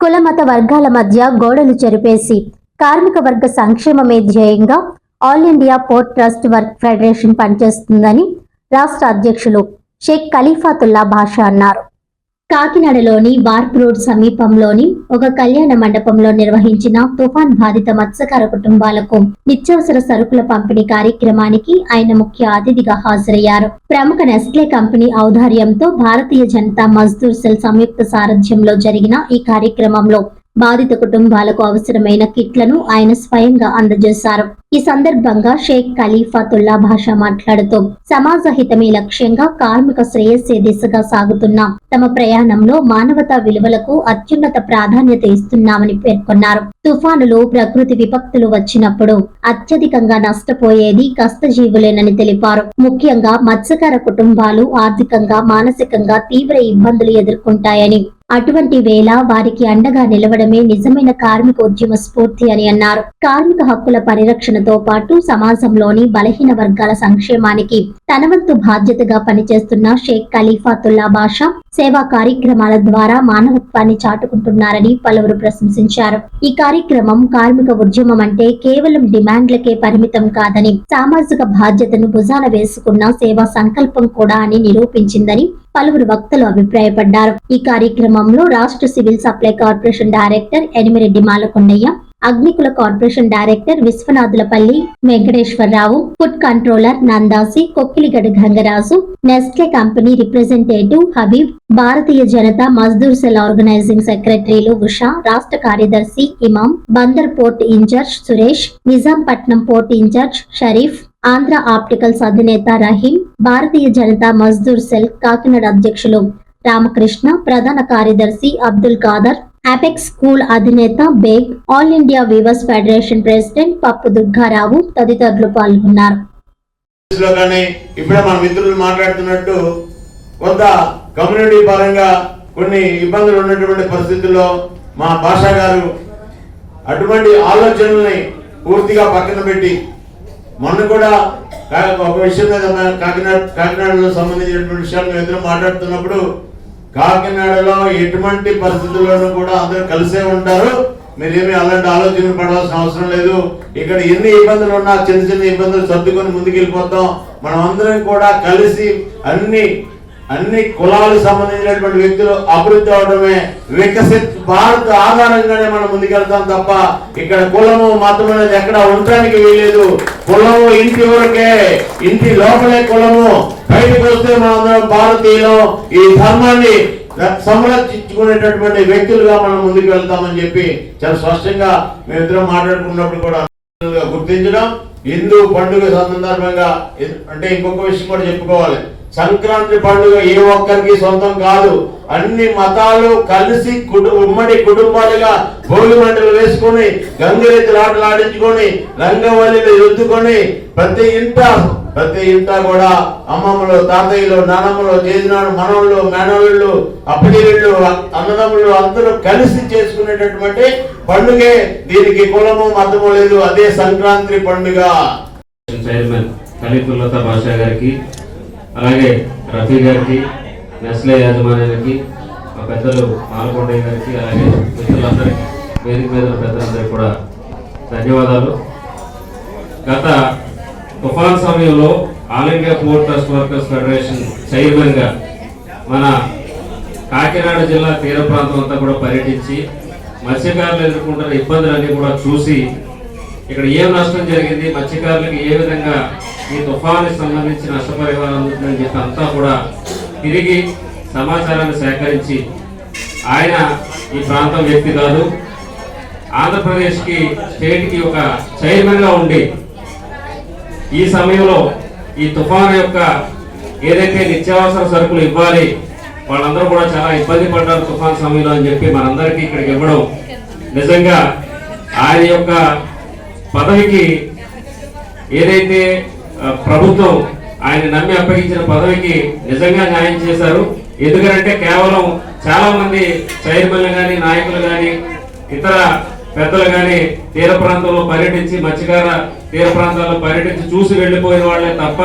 కులమత వర్గాల మధ్య గోడలు చెరిపేసి కార్మిక వర్గ సంక్షేమమే ధ్యేయంగా all India port trust work federation పనిచేస్తుందని రాష్ట్ర అధ్యక్షులు షేక్ ఖలీఫాతుల్లా బాషా అన్నారు. కాకినాడలోని వార్ప్ రోడ్ సమీపంలోని ఒక కళ్యాణ మండపంలో నిర్వహించిన తుఫాన్ బాధిత మత్స్యకార కుటుంబాలకు నిత్యావసర సరుకుల పంపిణీ కార్యక్రమానికి ఆయన ముఖ్య అతిథిగా హాజరయ్యారు. ప్రముఖ నెస్లే కంపెనీ ఔదార్యంతో భారతీయ జనతా మజ్దూర్ సెల్ సంయుక్త సారథ్యంలో జరిగిన ఈ కార్యక్రమంలో బాధిత కుటుంబాలకు అవసరమైన కిట్లను ఆయన స్వయంగా అందజేశారు. ఈ సందర్భంగా షేక్ ఖలీఫాతుల్లా భాష మాట్లాడుతూ సమాజ హితమే లక్ష్యంగా కార్మిక శ్రేయస్సే దిశగా సాగుతున్న తమ ప్రయాణంలో మానవతా విలువలకు అత్యున్నత ప్రాధాన్యత ఇస్తున్నామని పేర్కొన్నారు. తుఫానులు ప్రకృతి విపత్తులు వచ్చినప్పుడు అత్యధికంగా నష్టపోయేది కష్టజీవులేనని తెలిపారు. ముఖ్యంగా మత్స్యకార కుటుంబాలు ఆర్థికంగా మానసికంగా తీవ్ర ఇబ్బందులు ఎదుర్కొంటాయని అటువంటి వేళ వారికి అండగా నిలవడమే నిజమైన కార్మిక ఉద్యమ స్ఫూర్తి అని అన్నారు. కార్మిక హక్కుల పరిరక్షణతో పాటు సమాజంలోని బలహీన వర్గాల సంక్షేమానికి తన వంతు బాధ్యతగా పనిచేస్తున్న షేక్ ఖలీఫాతుల్లా బాషా సేవా కార్యక్రమాల ద్వారా మానవత్వాన్ని చాటుకుంటున్నారని పలువురు ప్రశంసించారు. ఈ కార్యక్రమం కార్మిక ఉద్యమం అంటే కేవలం డిమాండ్లకే పరిమితం కాదని సామాజిక బాధ్యతను భుజాన వేసుకున్న సేవా సంకల్పం కూడా అని నిరూపించిందని పలువురు వక్తలు అభిప్రాయపడ్డారు. ఈ కార్యక్రమంలో రాష్ట్ర civil supply corporation director Enimireddy Malakondaiah Agnikula corporation director Viswanathulapalli Venkateswararao food controller Nandasi Kokkiligada Gangaraju Nestle company representative Habib Bharatiya Janata Mazdoor cell organising సెక్రటరీలు ఉషా రాష్ట్ర కార్యదర్శి Imam Bandar port incharge Suresh Nizampatnam port incharge Sharif Andhra opticals అధినేత Rahim Bharatiya Janata Mazdoor cell Kakinada అధ్యక్షులు రామకృష్ణ ప్రధాన కార్యదర్శి Abdul Khader apex school అధినేత Baig all India weavers federation president Pappu Durgarao తదితరులు పాల్గొన్నారు. ఇప్పుడే మన మిత్రులు మాట్లాడుతున్నట్టు కొంత కమ్యూనిటీ పరంగా కొన్ని ఇబ్బందులు ఉన్నటువంటి పరిస్థితుల్లో మా భాషా గారు అటువంటి ఆలోచనల్ని పూర్తిగా పక్కన పెట్టి మొన్న కూడా ఒక విషయం మీద కాకినాడ కాకినాడలో సంబంధించినటువంటి విషయాలు మేము మాట్లాడుతున్నప్పుడు కాకినాడలో ఎటువంటి పరిస్థితుల్లోనూ కూడా అందరూ కలిసే ఉంటారు. మీరేమి అలాంటి ఆలోచన పడాల్సిన అవసరం లేదు. ఇక్కడ ఎన్ని ఇబ్బందులు ఉన్నా చిన్న చిన్న ఇబ్బందులు సర్దుకొని ముందుకెళ్ళిపోతాం. మనం అందరం కూడా కలిసి అన్ని అన్ని కులాలకు సంబంధించినటువంటి వ్యక్తులు అభివృద్ధి అవడమే వికసిత్ భారత్ ఆధారంగానే మనం ముందుకెళ్తాం తప్ప ఇక్కడ కులము మతం అనేది ఎక్కడ ఉండటానికి వీలేదు కులము ఇంటి వరకే ఇంటి లోపలే కులము. బయటకు వస్తే మనందరం భారతీయులు ఈ ధర్మాన్ని సంరక్షించుకునేటటువంటి వ్యక్తులుగా మనం ముందుకు వెళ్తామని చెప్పి చాలా స్పష్టంగా మేమిద్దరం మాట్లాడుకున్నప్పుడు కూడా గుర్తించడం. హిందూ పండుగ సందర్భంగా అంటే ఇంకొక విషయం కూడా చెప్పుకోవాలి. సంక్రాంతి పండుగ ఏ ఒక్కరికి సొంతం కాదు. అన్ని మతాలు కలిసి కుటు ఉమ్మడి కుటుంబాలుగా భోగి మంటలు వేసుకొని గంగిరెద్దులు ఆటలు ఆడించుకొని రంగవల్లిలు ఎత్తుకొని ప్రతి ఇంట ప్రతి ఇంట కూడా అమ్మమ్మలు తాతయ్యలు నానమ్మలు చేసినాడు మనవళ్ళు మేనళ్ళు అప్పగిళ్ళు అన్నదమ్ములు అందరూ కలిసి చేసుకునేటటువంటి పండుగే దీనికి కులము మతము లేదు. అదే సంక్రాంతి పండుగ. చైర్మన్ కలిపుల్లత భాషా గారికి అలాగే రఫీ గారికి నెస్లే యాజమాన్యానికి మా పెద్దలు మాలకొండయ్య గారికి అలాగే మిత్రులందరికీ వేదిక మీద పెద్దలందరికీ కూడా ధన్యవాదాలు. గత తుఫాన్ సమయంలో all India port trust workers federation చైర్మన్గా మన కాకినాడ జిల్లా తీర ప్రాంతం అంతా కూడా పర్యటించి మత్స్యకారులు ఎదుర్కొంటున్న ఇబ్బందులన్నీ కూడా చూసి ఇక్కడ ఏం నష్టం జరిగింది మత్స్యకారులకు ఏ విధంగా ఈ తుఫాను సంబంధించి నష్టపరిహారం అందుతుందని చెప్పి అంతా కూడా తిరిగి సమాచారాన్ని సేకరించి ఆయన ఈ ప్రాంతం వ్యక్తి కాదు. ఆంధ్రప్రదేశ్కి స్టేట్కి ఒక చైర్మన్గా ఉండి ఈ సమయంలో ఈ తుఫాను యొక్క ఏదైతే నిత్యావసర సరుకులు ఇవ్వాలి వాళ్ళందరూ కూడా చాలా ఇబ్బంది పడ్డారు తుఫాన్ సమయంలో అని చెప్పి మనందరికీ ఇక్కడికి ఇవ్వడం నిజంగా ఆయన యొక్క పదవికి ఏదైతే ప్రభుత్వం ఆయన నమ్మి అప్పగించిన పదవికి నిజంగా న్యాయం చేశారు. ఎందుకంటే కేవలం చాలా మంది చైర్మన్లు కానీ నాయకులు కానీ ఇతర పెద్దలు కానీ తీర ప్రాంతంలో పర్యటించి మత్స్యకార తీర ప్రాంతాల్లో పర్యటించి చూసి వెళ్ళిపోయిన వాళ్ళే తప్ప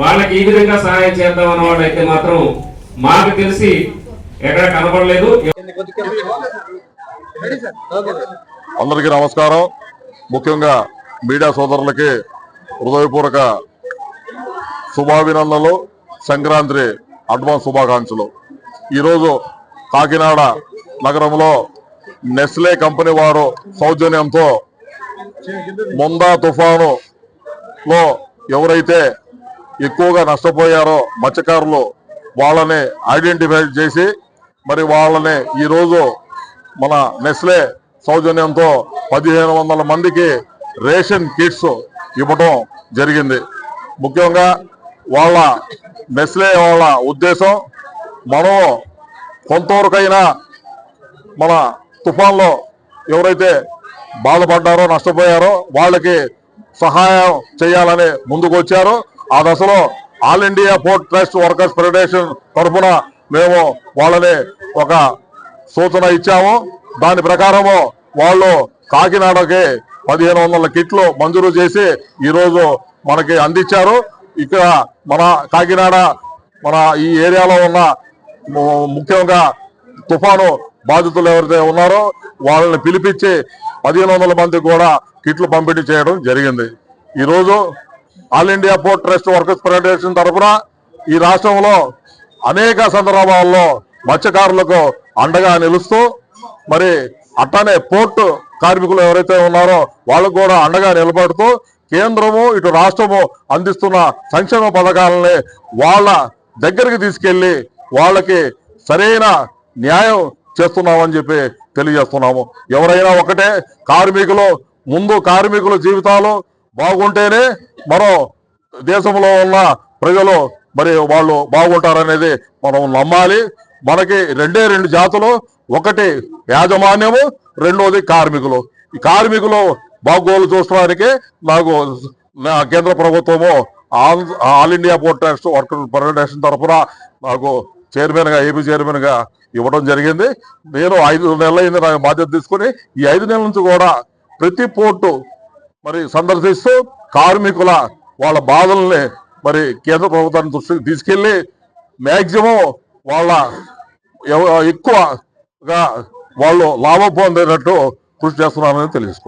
వాళ్ళకి ఈ విధంగా సహాయం చేద్దాం అన్న వాళ్ళు అయితే మాత్రం మాకు తెలిసి ఎక్కడ కనపడలేదు. అందరికీ నమస్కారం. ముఖ్యంగా మీడియా సోదరులకి హృదయపూర్వక శుభాభినందనలు. సంక్రాంతి అడ్వాన్స్ శుభాకాంక్షలు. ఈరోజు కాకినాడ నగరంలో నెస్లే కంపెనీ వారు సౌజన్యంతో ముందా తుఫానులో ఎవరైతే ఎక్కువగా నష్టపోయారో మత్స్యకారులు వాళ్ళని ఐడెంటిఫై చేసి మరి వాళ్ళని ఈరోజు మన నెస్లే సౌజన్యంతో పదిహేను వందల మందికి రేషన్ కిట్స్ ఇవ్వడం జరిగింది. ముఖ్యంగా వాళ్ళ నెస్లే వాళ్ళ ఉద్దేశం మనం కొంతవరకైనా మన తుఫాన్లో ఎవరైతే బాధపడ్డారో నష్టపోయారో వాళ్ళకి సహాయం చేయాలని ముందుకు వచ్చారు ఆ దశలో all India port trust workers federation తరఫున మేము వాళ్ళని ఒక సూచన ఇచ్చాము. దాని ప్రకారము వాళ్ళు కాకినాడకి పదిహేను వందల కిట్లు మంజూరు చేసి ఈరోజు మనకి అందించారు. ఇక్కడ మన కాకినాడ మన ఈ ఏరియాలో ఉన్న ము- ముఖ్యంగా తుఫాను బాధితులు ఎవరైతే ఉన్నారో వాళ్ళని పిలిపించి పదిహేను వందల మంది కూడా కిట్లు పంపిణీ చేయడం జరిగింది. ఈరోజు all India port trust workers federation తరఫున ఈ రాష్ట్రంలో అనేక సందర్భాల్లో మత్స్యకారులకు అండగా నిలుస్తూ మరి అట్టనే పోర్టు కార్మికులు ఎవరైతే ఉన్నారో వాళ్ళకు కూడా అండగా నిలబడుతూ కేంద్రము ఇటు రాష్ట్రము అందిస్తున్న సంక్షేమ పథకాలని వాళ్ళ దగ్గరికి తీసుకెళ్ళి వాళ్ళకి సరైన న్యాయం చేస్తున్నామని చెప్పి తెలియజేస్తున్నాము. ఎవరైనా ఒకటే కార్మికులు ముందు కార్మికుల జీవితాలు బాగుంటేనే మనం దేశంలో ఉన్న ప్రజలు మరి వాళ్ళు బాగుంటారనేది మనం నమ్మాలి. మనకి రెండే రెండు జాతులు ఒకటి యాజమాన్యము రెండోది కార్మికులు. ఈ కార్మికులు బాగోలు చూసడానికి నాకు నా కేంద్ర ప్రభుత్వము all all India board trust worker federation తరఫున నాకు చైర్మన్గా ఏపీ చైర్మన్గా ఇవ్వడం జరిగింది. నేను ఐదు నెలలైంది నాకు బాధ్యత తీసుకుని ఈ ఐదు నెలల నుంచి కూడా ప్రతి పోర్టు మరి సందర్శిస్తూ కార్మికుల వాళ్ళ బాధల్ని మరి కేంద్ర ప్రభుత్వాన్ని దృష్టికి తీసుకెళ్ళి మ్యాక్సిమం వాళ్ళ ఎవ- ఎక్కువగా వాళ్ళు లాభం పొందేటట్టు కృషి చేస్తున్నారని తెలుసుకోండి